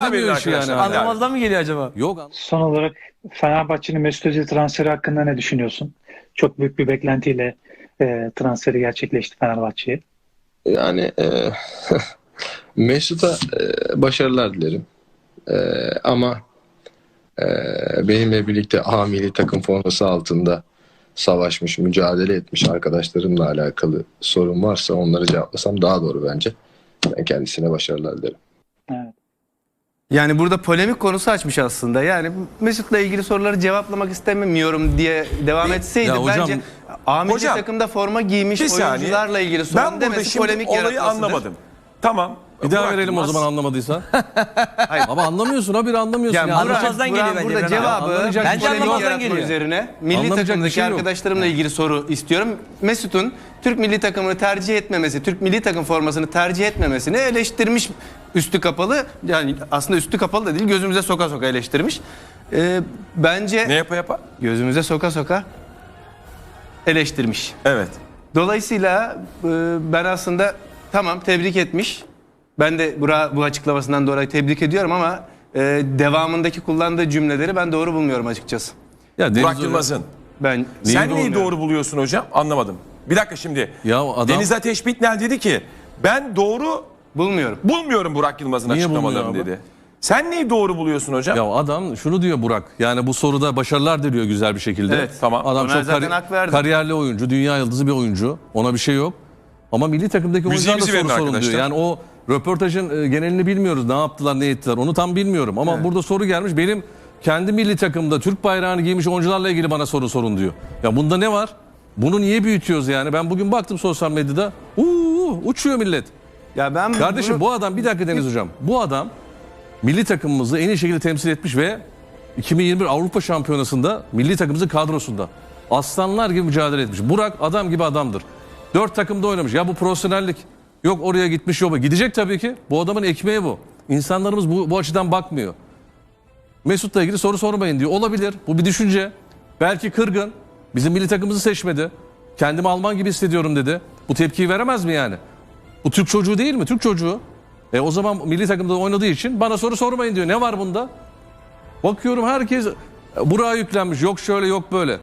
Anlamıyor işi yani. Anlamazdan mı geliyor acaba? Yok Son olarak Fenerbahçe'nin Mesut Özil transferi hakkında ne düşünüyorsun? Çok büyük bir beklentiyle e, transferi gerçekleşti Fenerbahçe'ye. Yani e, Mesut'a e, başarılar dilerim. E, ama e, benimle birlikte A milli takım forması altında savaşmış, mücadele etmiş arkadaşlarımla alakalı sorun varsa onları cevaplasam daha doğru bence. Ben kendisine başarılar dilerim. Evet. Yani burada polemik konusu açmış aslında. Yani Mesut'la ilgili soruları cevaplamak istemiyorum diye devam etseydi Ya hocam- bence A Hocam, takımda forma giymiş Bir saniye. oyuncularla ilgili Ben sorun burada demesi şimdi polemik olayı anlamadım. Tamam. bir daha verelim o zaman anlamadıysan. Ama anlamıyorsun abi anlamıyorsun. Ya yani. Burak- Anlamazdan Burak geliyor bence burada cevabı bence bir şey yok. anlamazdan geliyor. üzerine milli bir takımdaki şey yok. arkadaşlarımla ilgili soru istiyorum. Mesut'un Türk milli takımını tercih etmemesi, Türk milli takım formasını tercih etmemesini eleştirmiş üstü kapalı. Yani aslında üstü kapalı da değil gözümüze soka soka eleştirmiş. Ee, bence Ne yapa yapa? gözümüze soka soka eleştirmiş. Evet. Dolayısıyla e, ben aslında tamam tebrik etmiş. Ben de bura, bu açıklamasından dolayı tebrik ediyorum ama e, devamındaki kullandığı cümleleri ben doğru bulmuyorum açıkçası. Ya Deniz Burak Hoca- Yılmaz'ın. Ben Sen neyi bulmuyorum. doğru buluyorsun hocam? Anlamadım. Bir dakika şimdi. Ya adam- Deniz Ateş Bitnel dedi ki ben doğru bulmuyorum. bulmuyorum Burak Yılmaz'ın Niye açıklamalarını bulmuyor abi? dedi. Sen neyi doğru buluyorsun hocam? Ya adam şunu diyor Burak. Yani bu soruda başarılar diliyor güzel bir şekilde. Evet, tamam. Adam Ona çok zaten kari- hak verdim. kariyerli oyuncu, dünya yıldızı bir oyuncu. Ona bir şey yok. Ama milli takımdaki oyuncular da Müziğimizi soru sorun diyor. arkadaşlar. Yani o röportajın e, genelini bilmiyoruz. Ne yaptılar, ne ettiler. Onu tam bilmiyorum. Ama burada soru gelmiş. Benim kendi milli takımda Türk bayrağını giymiş oyuncularla ilgili bana soru sorun diyor. Ya bunda ne var? Bunu niye büyütüyoruz yani? Ben bugün baktım sosyal medyada. Uuu uçuyor millet. Ya ben Kardeşim bunu- bu adam bir dakika Deniz Hocam. Bu adam milli takımımızı en iyi şekilde temsil etmiş ve 2021 Avrupa Şampiyonası'nda milli takımımızın kadrosunda. Aslanlar gibi mücadele etmiş. Burak adam gibi adamdır. Dört takımda oynamış. Ya bu profesyonellik. Yok oraya gitmiş yok. Gidecek tabii ki. Bu adamın ekmeği bu. İnsanlarımız bu, bu açıdan bakmıyor. Mesut'la ilgili soru sormayın diyor. Olabilir. Bu bir düşünce. Belki kırgın. Bizim milli takımımızı seçmedi. Kendimi Alman gibi hissediyorum dedi. Bu tepkiyi veremez mi yani? Bu Türk çocuğu değil mi? Türk çocuğu. E o zaman milli takımda oynadığı için bana soru sormayın diyor. Ne var bunda? Bakıyorum herkes Burak'a yüklenmiş. Yok şöyle yok böyle.